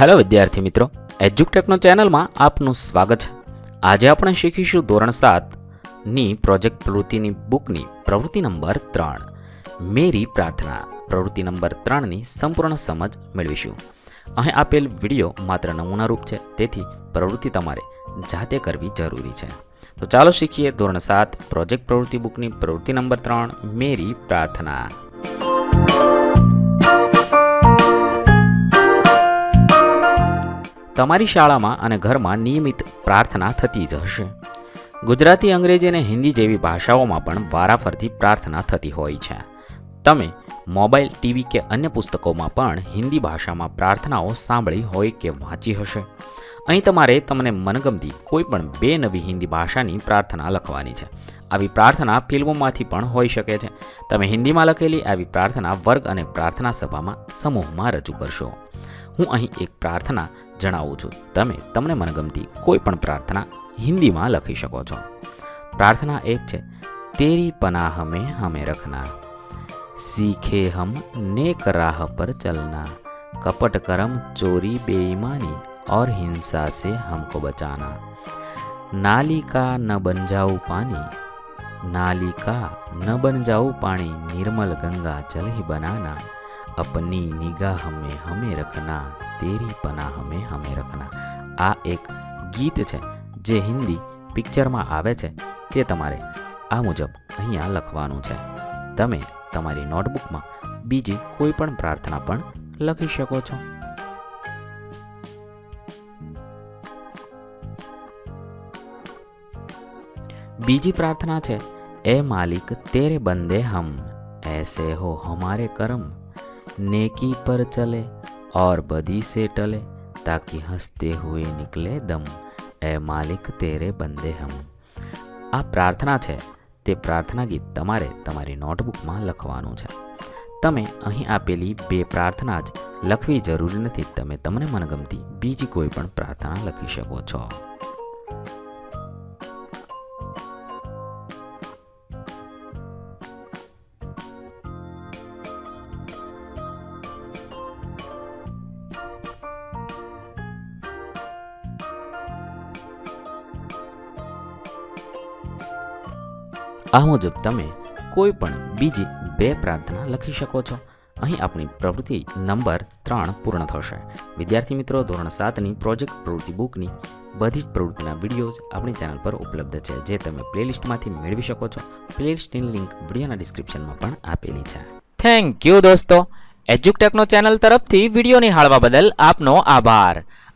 Hello વિદ્યાર્થી મિત્રો, એજ્યુકટેકનો ચેનલમાં આપનું સ્વાગત છે. આજે આપણે શીખીશું ધોરણ સાતની પ્રોજેક્ટ પ્રવૃત્તિની બુકની પ્રવૃત્તિ નંબર ત્રણ. મેરી પ્રાર્થના પ્રવૃત્તિ નંબર ત્રણની સંપૂર્ણ સમજ મેળવીશું. અહીં આપેલ વીડિયો માત્ર નમૂનારૂપ છે, તેથી પ્રવૃત્તિ તમારે જાતે કરવી જરૂરી છે. તો ચાલો શીખીએ ધોરણ સાત પ્રોજેક્ટ પ્રવૃત્તિ બુકની પ્રવૃત્તિ નંબર ત્રણ, મેરી પ્રાર્થના. તમારી શાળામાં અને ઘરમાં નિયમિત પ્રાર્થના થતી જ હશે. ગુજરાતી અંગ્રેજી અને હિન્દી જેવી ભાષાઓમાં પણ વારાફરતી પ્રાર્થના થતી હોય છે. તમે મોબાઈલ, ટીવી કે અન્ય પુસ્તકોમાં પણ હિન્દી ભાષામાં પ્રાર્થનાઓ સાંભળી હોય કે વાંચી હશે. અહીં તમારે તમને મનગમતી કોઈ પણ બે નવી હિન્દી ભાષાની પ્રાર્થના લખવાની છે. આવી પ્રાર્થના ફિલ્મોમાંથી પણ હોઈ શકે છે. તમે હિન્દીમાં લખેલી આવી પ્રાર્થના વર્ગ અને પ્રાર્થના સભામાં સમૂહમાં રજૂ કરશો. હું અહીં એક પ્રાર્થના જણાવું છું તમે તમને મનગમતી કોઈ પણ પ્રાર્થના હિન્દીમાં લખી શકો છો પ્રાર્થના એક છે તેરી પનાહ में हमें रखना सीखे हम नेक राह पर चलना कपट कर्म चोरी बेईमानी और हिंसा से हमको बचाना नाली का न बन जाऊँ पानी नाली का न बन जाऊँ पानी निर्मल गंगा जल ही बनाना अपनी निगाह में हमें रखना तेरी पनाह में हमें रखना આ એક ગીત છે જે હિન્દી પિક્ચરમાં આવે છે તે તમારે આ મુજબ અહીંયા લખવાનું છે તમે તમારી નોટબુકમાં બીજી કોઈ પણ પ્રાર્થના પણ લખી શકો છો બીજી પ્રાર્થના છે એ માલિક તેરે બંદે હમ ऐसे हो हमारे कर्म नेकी पर चले और बदी से टले ताकि हंसते हुए निकले दम ए मालिक तेरे બંદે હમ આ પ્રાર્થના છે તે પ્રાર્થના ગીત તમારે તમારી નોટબુકમાં લખવાનું છે તમે અહીં આપેલી બે પ્રાર્થના જ લખવી જરૂરી નથી તમે તમને મનગમતી બીજી કોઈ પણ પ્રાર્થના લખી શકો છો આ મુજબ તમે કોઈ પણ બીજી બે પ્રાર્થના લખી શકો છો. અહીં આપણી પ્રવૃત્તિ નંબર ત્રણ પૂર્ણ થશે. વિદ્યાર્થી મિત્રો, ધોરણ સાતની પ્રોજેક્ટ પ્રવૃત્તિ બુકની બધી જ પ્રવૃત્તિના વિડીયોઝ આપણી ચેનલ પર ઉપલબ્ધ છે, જે તમે પ્લેલિસ્ટમાંથી મેળવી શકો છો. પ્લેલિસ્ટની લિંક વિડીયોના ડિસ્ક્રિપ્શનમાં પણ આપેલી છે. થેન્ક યુ દોસ્તો. એજ્યુકટેકનો ચેનલ તરફથી વીડિયો નિહાળવા બદલ આપનો આભાર.